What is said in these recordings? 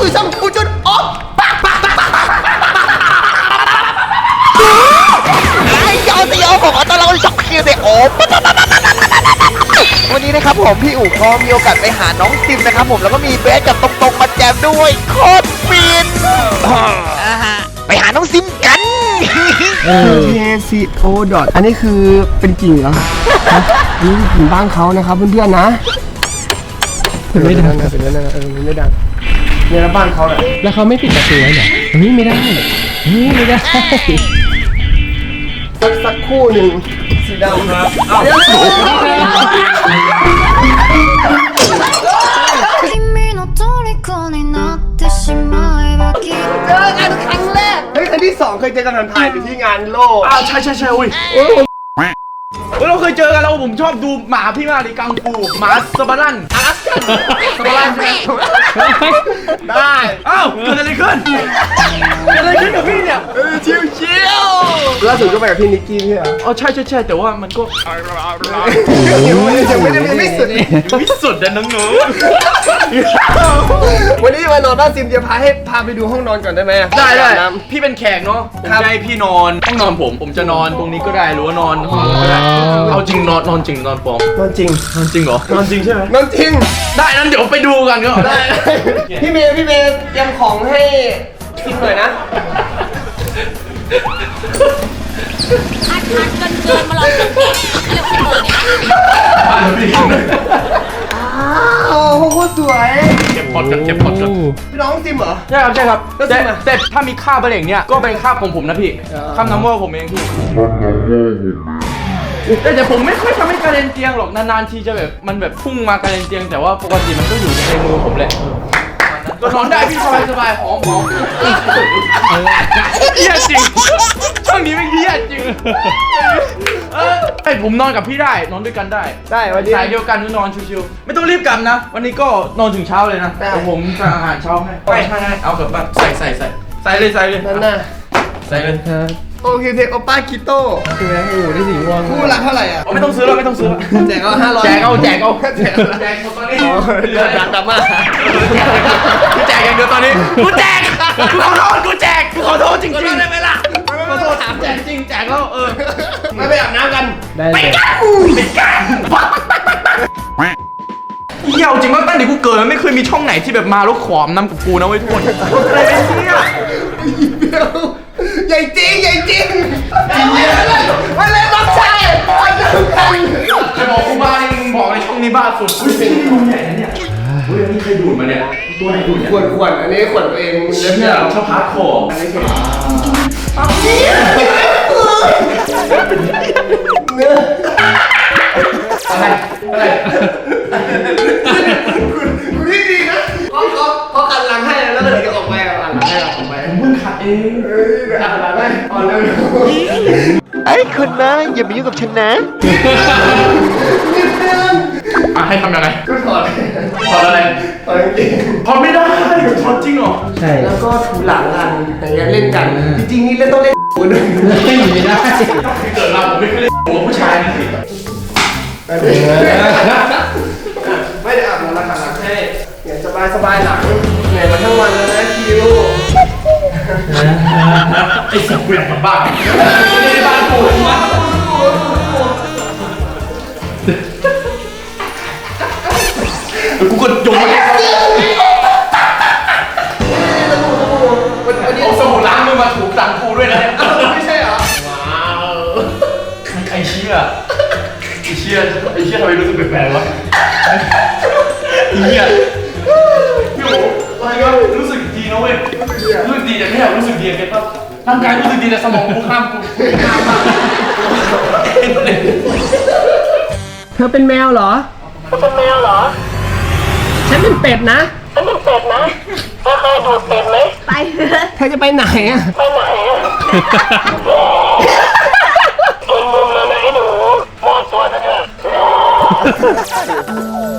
สู่ช่องผู้จุดออกปากปากปากปากปากปากปากไอ้ยอสยองผมตอนเราช็อกคิวเดโอปะปะปะปะปะปะปะปะปะวันนี้นะครับผมพี่อู๋พอมีโอกาสไปหาน้องซิมนะครับผมแล้วก็มีเบสกับตรงๆมาแจมด้วยโคตรฟินไปหาน้องซิมกัน K C O dot อันนี้คือเป็นกิ่งเหรออันนี้คือกิ่งบ้านเขานะครับเพื่อนๆนะ เป็นไม่ดังนะเป็นไม่ดังนะเออมันไม่ดัง เนี่ยแล้วบ้านเขาแหละ แล้วเขาไม่ปิดประตูไว้เหรอเฮ้ยไม่ได้เฮ้ยไม่ได้ สักสักคู่หนึ่งสีดำครับอ้าว 君の虜になってしまえばきっと เจอกันครั้งแรกเฮ้ยครั้งที่สองเคยเจอกันผ่านถ่ายอยู่ที่งานโลก อ้าวใช่ใช่ใช่อุ้ยเฮ้ยเราเคยเจอกันแล้วผมชอบดูหมาพี่มากเลยกังฟูหมาสบารันอาร์สกันสบารันใช่ไหม ได้อ้าวเกิดอะไรขึ้นเกิดอะไรขึ้นกับพี่เนี่ยเออชิวชิวล่าสุดก็ไปกับพี่นิกกี้ใช่ไหมอ๋อใช่ใช่ใช่แต่ว่ามันก็ยังไม่ได้ยังไม่ได้ยังไม่สุดไม่สุดนะน้องหนู วันนี้จะมานอนบ้านซิมเดี๋ยวพาให้พาไปดูห้องนอนก่อนได้ไหมได้ได้น้พี่เป็นแขกเนาะผมครับ จะให้พี่นอนห้องนอนผม ผมจะนอนตรงนี้ก็ได้หรือว่านอนห้องนี้ก็ได้เอาจริงนอนนอนจริงนอนปลอมำนอนจริง นอนจริงเหรอนอนจริงใช่ไหมนอนจริง ได้นั้นเดี๋ยวไปดูกันก็ได้ พี่เมย์พี่เมย์เตรียมของให้ซิมหน่อยนะ คัดคัดเกินเกินมาลองสังเกตเร็วเปิดเนี่ย โอ้โหสวย เก็บพอดกันเก็บพอดกัน พี่น้องซิมเหรอ ใช่ครับใช่ครับแล้วแต่จริงอะ แต่ถ้ามีค่าบะเหล่งเนี่ยก็เป็นค่าของผมนะพี่ค่าน้ำว่าผมเองพี่แต่แต่ผมไม่ค่อยทำให้การเรียนเตียงหรอกนานๆทีจะแบบมันแบบพุ่งมาการเรียนเตียงแต่ว่าปกติมันก็อยู่ในมือผมแหละ ก็นอนได้พี่สบายสบายๆหอมหอมเฮียจริงช่วงนี้ไม่เฮียจริงเออไอยผมนอนกับพี่ได้นอนด้วยกันได้ได้วันนี้สายเดียวกันนอนชิวๆไม่ต้องรีบกลับนะ วันนี้ก็นอนถึงเช้าเลยนะได้เดี๋ยวผมสั่งอาหารเช้าให้ไม่ใช่เอากลับบ้านใส่ใส่ใส่ใส่เลยใส่เลยนั่นน่ะใส่เลยโอเคเทโอป้าคิโต้คือไงโอ้โหได้สีม่วงคู่ละเท่าไหร่อะไม่ต้องซื้อแล้วไม่ต้องซื้อแล้วแจกเอาห้าร้อยแจกเอาแจกเอาแจกเอาแจกตอนนี้อ๋อเลือดดันดราม่า นนี้กูแจกกูขอโทษกูแจกกูขอโทษจริงๆได้ไหมล่ะขอโทษถามแจกจริงแจกแล้วเออไม่ไปอาบน้ำกันได้เลยเหี้ยเอาจริงว่าตั้งแต่กูเกิดมันไม่เคยมีช่องไหนที่แบบมาแล้วขอมน้ำกับกูนะเว้ยทุกคนอะไรเป็นเนี่ยใหญ่จริงใหญ่จริงมาเลยต้องใช่มาเจอกันจะบอกกูบ้านมึงบอกในช่องนี้บ้าสุดอุ้ยเป็นรูใหญ่นะเนี่ยอุ้ยอันนี้ใครดูดมาเนี่ย ตัวไหนดูดเนี่ยขวดขวดอันนี้ขวดตัวเองเล็บเนี่เนี่ยยชอบพาร์ทคอร์อะไรอะไรคุณนี่ดีนะเขาเขาเขาขันหลังให้แล้วก็เดี๋ยวจะออกไปอะขันหลังให้ออกไปมึงขัดเองเฮ้ยเดี๋ยวอ่านหลังให้อ๋อเร็วไอ้คุณนะอย่ามายุ่งกับฉันนะ อะให้ทำยังไงก็ถอดถอดอะไรถอดจริง ใช่ แล้วก็ถูหลังกันอย่างเงี้ยเล่นกันจริงๆนี่เล่นต้องเล่นหัวด้วยไม่ไม่ได้เกิดมาผมไม่เคยเล่นหัวผู้ชายนะสิไม่ได้อาบน้ำแล้วขันหลังให้เนี่ยสบายสบายหลังเหนื่อยมาทั้งวันแล้วนะคิวไอ้สัตว์กูอยากกลับบ้านไม่ได้บ้านกูมากูกดยงมา ชี่ยไอ้เชี่ยทำไมรู้สึกแปลกๆวะไอ้เหี้ยพี่โอ๋อะไรก็รู้สึกดีนะเว้ยรู้สึกดีแต่ไม่อยากรู้สึกดีเก็ตป่ะร่างกายรู้สึกดีแต่สมองกูห้ามกูห้ามมากเธอเป็นแมวเหรอ เป็นแมวเหรอ ฉันเป็นเป็ดนะ ฉันเป็นเป็ดนะเธอเคยดูดเป็ดไหมไปเถอะเธอจะไปไหนอะไปไหนอะ ハハハハ!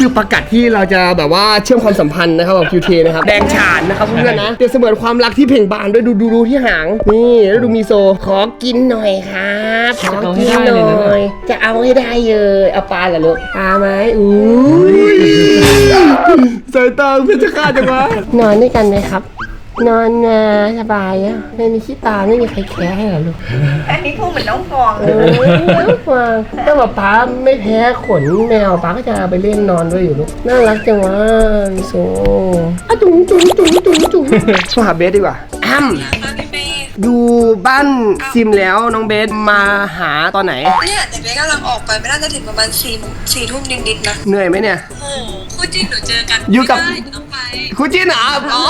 คือประกาศที่เราจะแบบว่าเชื่อมความสัมพันธ์นะครับกับ QT นะครับแดงฉานนะครับเพื่อนๆนะเปรียบเสมือนความรักที่เพ่งบานด้วยดูดูดูที่หางนี่แล้วดูมีโซขอกินหน่อยครับขอกินหน่อย จะเอาให้ได้เลยเอาปลาเหรอลูกปลาไหมอุ้ยสายตาเพื่อนจะฆ่าจังวะนอนด้วยกันไหมครับ นอนนะสบายอะไม่มีขี้ตาไม่มีใครแคร์ให้เหรอลูกอันนี้พูดเหมือนน้องฟองเออฟังถ้าแบบป้าไม่แพ้ขนแมวป้าก็จะเอาไปเล่นนอนด้วยอยู่ลูกน่ารักจังวะมิโซอะจุ๋งจุ๋งจุ๋งจุ๋งจุ๋งโทรหาเบสดีกว่าอ้ำ อยู่บ้านซิมแล้วน้องเบสมาหาตอนไหน เนี่ยแต่เบสกำลังออกไปไม่น่าจะถึงประมาณสี่สี่ทุ่มนิดๆนะ เหนื่อยไหมเนี่ย โอ้คู่จริงหนูเจอกันอยู่กับ ไม่ได้ต้องไปคุณจีนเหรออ๋อ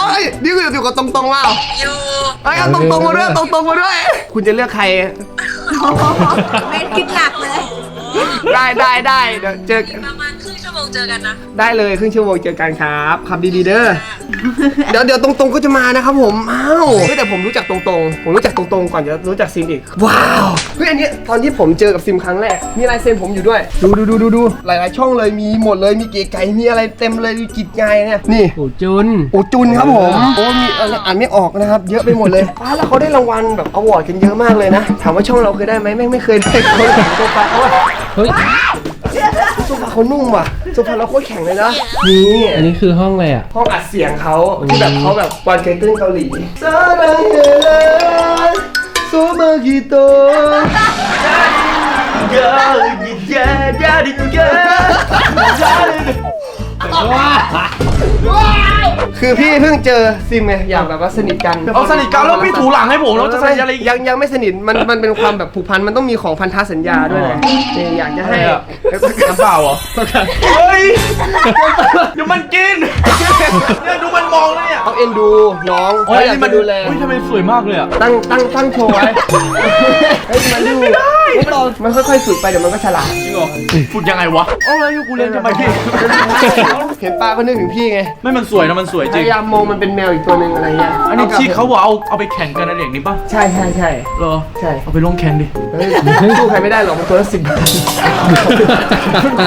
นี่คืออยู่กับตรงๆว่าอยู่เอ้ยเอาตรงๆมาด้วยตรงๆมาด้วย คุณจะเลือกใคร เบสคิดหนักเลย ได้ได้ได้เดี๋ยวเจอประมาณครึ่ง ชั่วโมงเจอกันนะได้เลยครึ่งชั่วโมงเจอกันครับขับดีๆเด้อเดี๋ยวเดี๋ยวตรงๆก็จะมานะครับผมอ้าวเฮ้ยแต่ผมรู้จักตรงๆ ผมรู้จักตรงๆก่อนจะรู้จักซิมอีก ว้าวเฮ้ยอันนี้ตอนที่ผมเจอกับซิมครั้งแรกมีลายเซ็นผมอยู่ด้วย ดูดูดูดูดูหลายๆ ช่องเลยมีหมดเลยมีเก๋ไก่มีอะไรเต็มเลยมีกิจไงเนี่ยนี่โอ้จุนโอ้จุนครับผมโอ้มีอะไรอ่านไม่ออกนะครับเยอะไปหมดเลยป้าแล้วเขาได้รางวัลแบบอวอร์ดกันเยอะมากเลยนะ ถามว่าช่องเราเคยได้ไหมแม่งไม่เคยได้คนแข่งโซฟาเขาอะเฮ้ย โซฟาเขานุ่มว่ะโซฟาเราโคตรแข็งเลยนะ นี่อันนี้คือห้องอะไรอะ ห้องอัดเสียงเขาที่แบบเขาแบบวันเกตึ้งเกาหลีซาบะเฮโซมากิโต เกาหลีเจดาดิเกคือพี่เพิ่งเจอซิมไงอยากแบบว่าสนิทกันเอาสนิทกันแล้วพี่ถูหลังให้ผมแล้วจะสนิทอะไรอีก ยังยังไม่สนิทมันมันเป็นความแบบผูกพันมันต้องมีของพันธสัญญาด้วยไงนี่อยากจะให้ อะไรอะ น้ำเปล่าเหรอเฮ้ยเดี๋ยวมันกินเนี่ยดูมันมองเลยอะเขาเอ็นดูน้องโอ้เขายอยากนี่มัจะนดูแลเฮ้ยทำไมสวยมากเลยอะตั้งตั้งตั้งโชว์ไว้เฮ้ยมันดู ไม่ต้องมันค่อยๆฝึกไปเดี๋ยวมันก็ฉลาดจริงเหรอฝึกยังไงวะ เอาอะไรกูเรียนจะมาที่ เห็นป้าก็นึกถึงพี่ไงไม่มันสวยนะมันสวยพจริง ยายามมองมันเป็นแมวอีกตัวหนึ่งอะไรเงี้ยอันนี้ที่เขาบอกเอาเอาไปแข่งกันอะไรอย่างนี้ป่ะใช่ใช่ใช่เหรอ ใช่เอาไปลงแข่งดิ เฮ้ยสู้ใครไม่ได้หรอกมันตัวละสิบบาท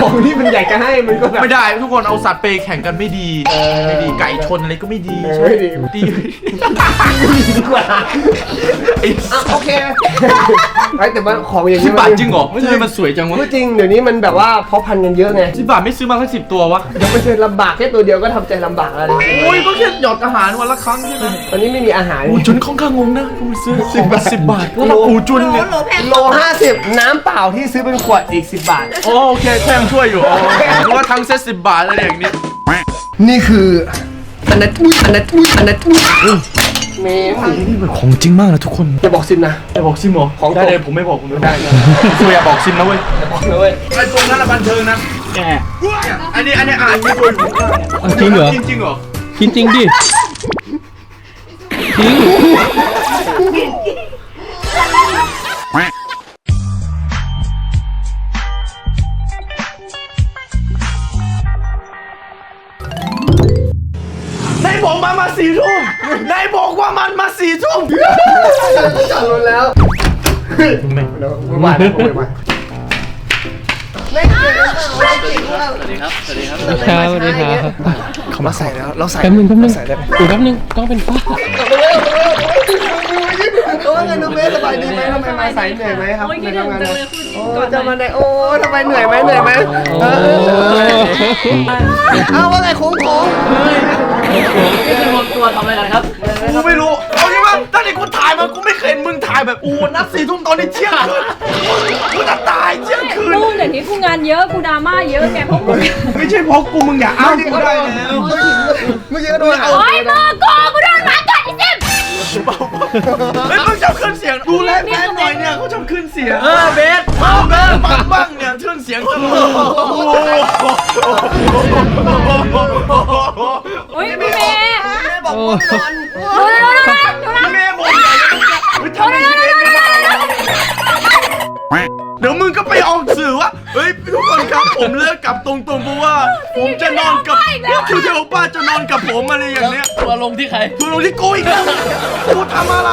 ของที่มันอยากจะให้มันก็แบบ ไม่ได้ทุกคนเอาสัตว์ไปแข่งกันไม่ดีเออไม่ดีไก่ชนอะไรก็ไม่ดีเออใช่ไหมไม่ดี ตีดีกว่าไอ้อะโอเคไอ้แต่ว่าของอย่างสินี้บบาทจริงเหรอไม่ใช่มันสวยจังวะพูดจริงเดี๋ยวนี้มันแบบว่าเพาะพันธุ์กันเยอะไงสิบบาทไม่ซื้อมาสักสิบตัววะ ยังไม่ใช่ลำบากแค่ตัวเดียวก็ทำใจลำบากแล้วนะโอ้ยก็แค่หยอดอาหารวันละครั้งใช่ไหมตอนนี้ไม่มีอาหารอูจุนค่อนข้างงงนะกูไปซื้อสิบบาทสิบบาทแล้วอูจุนเนี่ยโลห้าสิบน้ำเปล่าที่ซื้อเป็นขวดอีกสิบบาท โอโอเคแท่งช่วยอยู่โอเคหรือว่าทั้งเซ็ตสิบบาทอะไรอย่างนี้ นี่คืออันนั้นอุ้ยอันนั้นอุ้ยอันนั้นอุ้ยเมย์นี่เป็นของจริงมากนะทุกคนจะบอกซิมนะอย่าบอกซิมเหรอของตกได้เลยผมไม่บอกผมไม่ได้ช่วยอย่าบอกซิมนะเว้ยบอกเลยเว้ยไอ้ตรงนั้นละบันเทิงนะ แกอันนี้อันนี้อ่านไม่ตัวอยู่ข้างๆเอาจริงเหรอ จริงจริงเหรอกินจริงดิจริงนายบอกมามาสี่ทุ่มนายบอกว่ามันมาสี่ทุ่มจอดรถแล้ว ไม่แล้วไม่ไหวแล้วไม่ไหวไม่เก่งแล้วสวัสดีครับสวัสดีครับเขามาใส่แล้ว เราใส่แป๊บนึงแป๊บนึงใส่ได้ไหมอูแป๊บนึงต้องเป็นป้าโอ้ยน้องเบสสบายดีไหมทำไมมาใส่เหนื่อยไหมครับในทำงานมาโอ้จะมาไหนโอ้ทำไมเหนื่อยไหมเหนื่อยไหมเออเอาว่าไงโค้งโค้งกูไม่รู้เอางี้ว่าตั้งแต่กูถ่ายมากูไม่ แบบอู้นัดสี่ทุ่มตอนนี้เที่ยงคืนกูจะตายเที่ยงคืน กูเดี๋ยวนี้กูงานเยอะกูดราม่าเยอะแกเพราะกูไม่ใช่เพราะกูมึงอย่าอ้างกูได้แล้วเมื่อกี้ก็โดนเอาโอ้ยมือกูกูโดนหมากัดไอ้ซิมเฮ้ยมึงชอบขึ้นเสียงดูแลแฟนหน่อยเนี่ยเขาชอบขึ้นเสียงเออเบสเออเบสบ้างบ้างเนี่ยขึ้นเสียงตลอดโอ้ยพี่เมย์บอกว่าไม่นอน จะนอนกับคือเทวป้าจะนอนกับผมอะไรอย่างเนี้ยตัวลงที่ใครทัวร์ลงที่กูอีกแล้วกูทำอะไร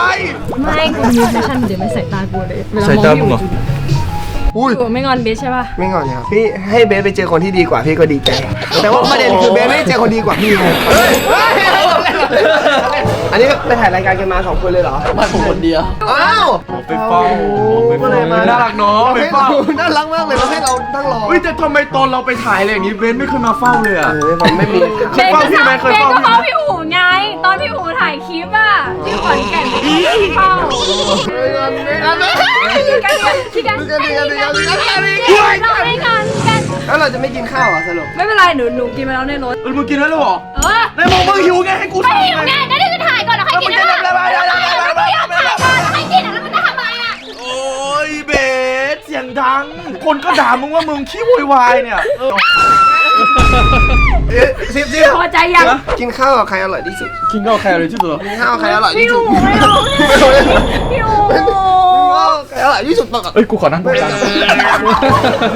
ไม่กูมีแฟชั่นเดี๋ยวมันใส่ตากูเลยเวลามองสายตามึองเหรอยู่อุ้ยพี่อู๋ไม่งอนเบสใช่ป่ะ ไม่งอนครับพี่ให้เบสไปเจอคนที่ดีกว่าพี่ก็ดีใจ แต่ว่าประเด็นคือเบสไม่ได้เจอคนดีกว่าพี่ไง อันนี้ไปถ่ายรายการกันมาสองคนเลยเหรอมาผมคนเดียว อ้าวไปเฝ้าไปเฝ้าน่ารักเนาะไปให้เฝ้าเราน่ารักมากเลยเราให้เรานั่งรอ เฮ้ยแต่ทำไมตอนเราไปถ่ายอะไรอย่างนี้เบนไม่เคยมาเฝ้าเลยอะเออผมไม่มีเคยเฝ้าพี่ไหมเคยเบสเฝ้าก็พี่ไหมเฝ้าพี่อู๋ไง ตอนพี่อู๋ถ่ายคลิปอะที่ขอนแก่นเฝ้าที่กันที่กันที่กันที่กันที่กันเราให้กันกัน แล้วเราจะไม่กินข้าวอะสรุปไม่เป็นไรหนูหนูกินไปแล้วในรถ เออมึงกินแล้วเหรอเออในมองมึงหิวไงให้กูไม่ทำหิวไงก็ได้จะถ่ายก่อนแล้วใครกินนะแล้วไม่อยากถ่ายก่อนแล้วใครกินอะแล้วมันจะทำไมอะโอ้ยเบสเสียงดัง คนก็ด่ามึงว่ามึงขี้โวยวายเนี่ยเออเอ๊ะซิบซิบพอใจยังกินข้าวกับใครอร่อยที่สุดกินข้าวแคร์เลยที่สุดกินข้าวกับใครอร่อยพี่ที่สุอู๋ดไม่เอาพี่อู๋ข้าวใคร อร่อยที่สุดบอกเอ้ยกูขอนั่งตรงกลาง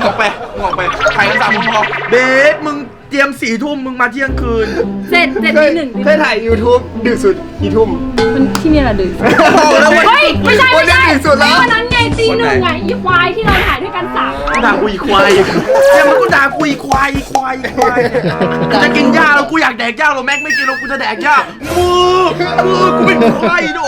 ออกไปมึงออกไปถ่ายกันสามโมงพอเบสมึงเตรียมสี่ทุ่มมึงมาเที่ยงคืน เสร็จเสร็จเคทียหนึ่งเคยถ่าย YouTube ดึกสุดกี่ทุ่ม มันที่นี่แหละดึกบอกแล้วว่าเฮ้ยไม่ใช่ไม่ใช่วันนี้ดึกสุดแล้ว วันนั้นไงตีหนึ่งไงอีควายที่เราถ่ายด้วยกันสามคนด่ากูอีควายเนี่ยมันก็ด่ากูอีควายอีควายอีควายกูจะกินหญ้าแล้วกูอยากแดกหญ้าแล้วแม็กไม่กินแล้วกูจะแดกหญ้ามือมือกูเป็นควายโด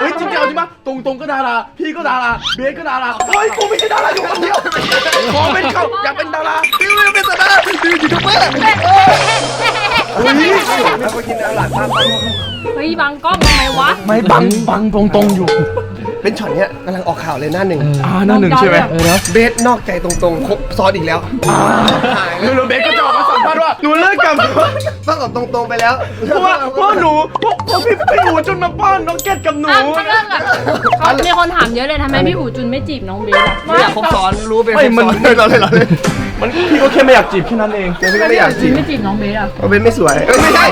เฮ้ยจริงๆเอาจริงปะตรงตรงๆก็ดาราพี่ก็ดาราเบสก็ดาราเฮ้ยกูไม่ใช่ดาราอยู่คนเดียวขอเป็นเขาอยากเป็นดาราพี่ไม่เป็นสตาร์พี่ยูทูบเบอร์แล้วก็กินอาหารตามเฮ้ยบังกล้องทำไมวะ ไม่บังบังตรงตรงๆอยู่ เป็นช็อตเนี้ยกำลังออกข่าวเลยหน้าหนึ่งอ่าหน้าหนึ่งใช่ไหมเออเนาะเบสนอกใจตรงๆครบซ้อนอีกแล้วคือเบสก็จะออกมาสัมภาษณ์ว่าหนูเลิกกับต้องตอบตรงๆไปแล้วเพราะว่าเพราะหนูเพราะเพราะพี่พี่หนูจนมาป้อนน้องแก๊สกับหนูอ้าวเรื่องอะเขามีคนถามเยอะเลยทำไมพี่อู๋จุนไม่จีบน้องเบสอะไม่อยากครบซ้อนรู้เป็นครไม่บมันซ้อนเราเลยเราเลยมัน พี่ก็แค่ไม่อยากจีบแค่นั้นเองเดี๋ยวพี่ก็ไม่อยากจุจีนบไม่จีบน้องเบสอะเพราะเบสไม่สวยเอ้ยไม่ใช่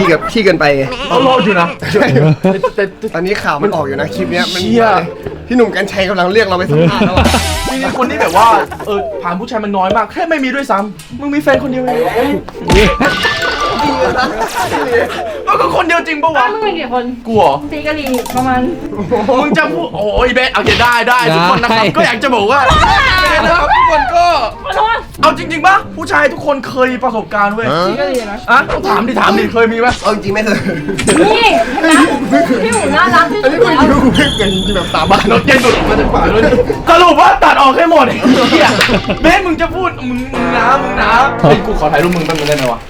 ดีกับขี้เกินไปไงเอารออยู่นะใช่แต่แต่ตอนนี้ข่าวมันออกอยู่นะคลิปเนี้ยมันเชี่ย พี่หนุ่มกัญชัยกำลังเรียกเราไปสัมภาษณ์แล้วอะมีคนที่แบบว่า เออ ผ่านผู้ชายมันน้อยมาก แค่ไม่มีด้วยซ้ำมึงมีแฟนคนเดียวเองมันก็คนเดียวจริงปะวะ มึงมีกี่คนกูเหรอ ตีกะหรี่ประมาณมึงจะพูดโอ้ยเบสโอเคได้ได้ทุกคนนะครับ ได้ ก็อยากจะบอกว่านะครับทุกคนก็ ผู้ชายทุกคนเคยมีประสบการณ์เว้ยตีกะหรี่นะ อะต้องถามดิถามดิเคยมีปะเอาจริงๆไม่เคยนี่นะพี่อู๋น่ารักที่อันสุนี้ดคุณแล้วยูไม่เคยจริงๆแบบสาบานรถเย็นสุดมาจากฝ่ายด้วยสรุปว่าตัดออกให้หมดไอ้เหี้ยเบสมึงจะพูดมึงมึงนะมึงนะเฮ้ยกูขอถ่ายรูปมึงแป๊บนึงได้ไหมวะ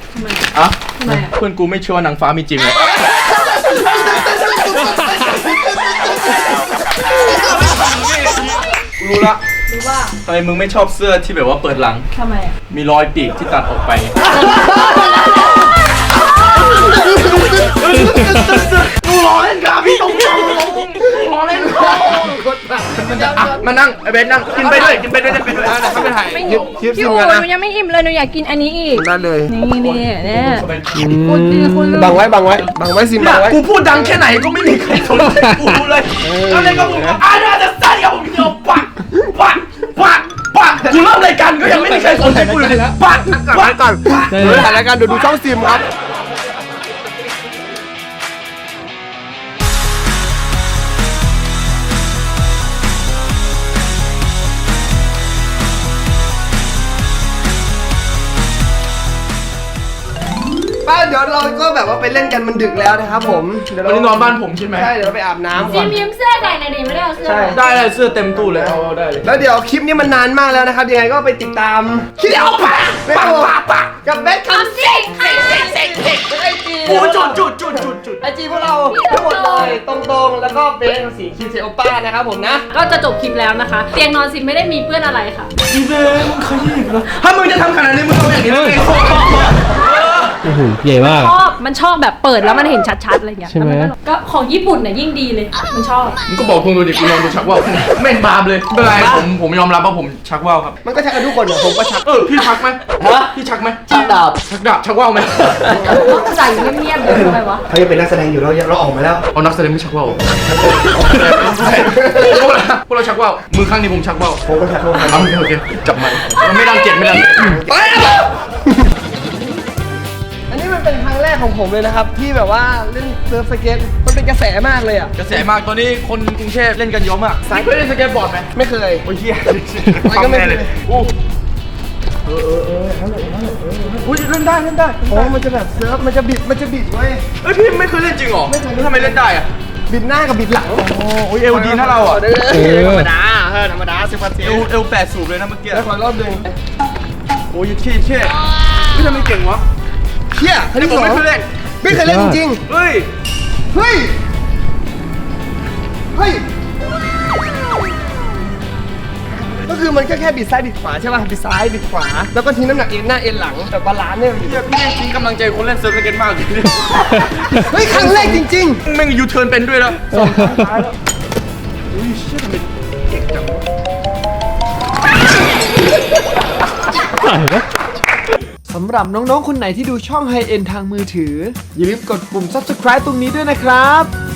อะ ทำไมอะเพื่อนกูไม่เชื่อว่านางฟ้ามีจริงเลยกู รู้ละรู้ว่าทำไมมึงไม่ชอบเสื้อที่แบบว่าเปิดหลัง ทำไมอะมีรอยปีกที่ตัดออกไป กูรอเล่นกับพี่ตรงนี้รอเล่นอะมานั่งไอ้เบนนั่งกินไปด้วยกินไปด้วยกินไปด้วยนะเขาไปถ่ายไม่หิวคลิปพี่ซิมอู๋กันหนะนูยังไม่อิ่มเลยหนูอยากกินอันนี้อีก ได้เลยนี่นี่เนี่ยคุณดีคุณบังไว้บังไว้บังไว้ซิมเนี่บัยงไว้กูพูดดังแค่ไหนก็ไม่มีใครสนใจกูเลยแล้วเนี่ยก็ผมว่าอ่าน่าจะ ปักปักปักกูเริ่มรายการก็ยังไม่มีใครสนใจกูเลยปักก่อนปักก่อนเดี๋ยวถ่ายรายการเดี๋ยวดูช่องซิมครับ เดี๋ยวเราก็แบบว่าไปเล่นกันมันดึกแล้วนะครับผมเดี๋ยววันเรานี้นอนบ้านผมใช่ไหมใช่เดี๋ยวเราไปอาบน้ำซิก่อน มยืมเสื้อใส่หน่อยดิไม่ได้เอาเสื้อใช่ ได้เลยเสื้อเต็มตู้เลยเอาเอาได้เลยแล้วเดี๋ยวคลิปนี้มันนานมากแล้วนะครับ ยังไงก็ไปติดตามคลิปเอาปะปะปะปะกับแบทคำสิงไอจีโอ้จุดจุดจุดจุดจุด ไอจีพวกเราทั้งหมดเลยตรงๆ แล้วก็เบสสีคิวเซโอป้านะครับผมนะ ก็จะจบคลิปแล้วนะคะ เตียงนอนซิมไม่ได้มีเพื่อนอะไรค่ะ อีเวนมึงขยี้อีกแล้วถ้ามึงจะทำขนาดนี้มึงทำอย่างนี้ได้ไงโอ้โหใหญ่มาก ชอบมันชอบแบบเปิดแล้วมันเห็นชัดๆอะไรเงี้ยใช่ไหม แล้วนก็ก็ของญี่ปุ่นเนี่ยยิ่งดีเลย มันชอบ มึงก็บอกคุณดูดิกูลองดูชักว่าวเม่นบาปเลยไม่เป็นไรผมผมยอมรับว่าผมชักว่าวครับ มันก็ชักกันทุกคนอะผมก็ชัก เออพี่ชักไหมฮะ พี่ชักไหมชักดาบชักดาบชักว่าวไหมต้องใส่เงียบๆเลยทำไมวะ เขายังเป็นนักแสดงอยู่เราเราออกมาแล้ว เอานักแสดงไม่ชักว่าวพวกเราชักว่าวมือข้างนี้ผมชักว่าวผมก็ชักทุกคนเอาโอเคโอเคจับมันมันไม่รังเกียจไม่รังเกียจไป อันนี้มันเป็นครั้งแรกของผมเลยนะครับ ที่แบบว่าเล่นเซิร์ฟสเก็ตมันเป็นกระแสมากเลยอะกระแสมากตอนนี้คนกรุงเทพเล่นกันเยอะมากสายเคยเล่นสเก็ตบอร์ดไหมไม่เคย โอ้ยเฮียมันก็ไม่เคยโอ้อุ้ยเล่นได้เล่นได้โอ้มันจะแบบเซิร์ฟมันจะบิดมันจะบิดเว้ยเอ้ยพี่ไม่เคยเล่นจริงเหรอไม่เคยเล่นแล้วทำไมเล่นได้อะบิดหน้ากับบิดหลังโอ้ยเอลดีนะเราอะเออธรรมดาเออธรรมดาสิบเปอร์เซ็นเอลต์เอลแปดสูบเลยนะเมื่อกี้แล้วขอรอบหนึ่งโอ้ยเชี่ยเชี่ยไม่ทำไมเก่งวะ เชี่ยครั้งที่ผสมองไม่เคยเล่นไม่เคยเล่นจริงเฮ้ย ๆเฮ้ย เฮ้ย ก็คือมันก็แค่บิดซ้ายบิดขวาใช่ป่ะ บิดซ้ายบิดขวา แล้วก็ทิ้งน้ำหนักเอ็นหน้าเอ็นหลัง แต่บาลานซ์เนี่ยเฮียพี่เล่นทิ้งกำลังใจคนเล่นเซิร์ฟสเก็ตมากเลยเฮ้ยครั้งแรกจริง แม่งยูเทิร์นเป็นด้วยแล้วสองครั้งท้ายแล้วอุ้ยเชี่ยทำไมเก่งจังวะๆ สำหรับน้องๆ คนไหนที่ดูช่อง High End ทางมือถือ อย่าลืมกดปุ่ม subscribe ตรงนี้ด้วยนะครับ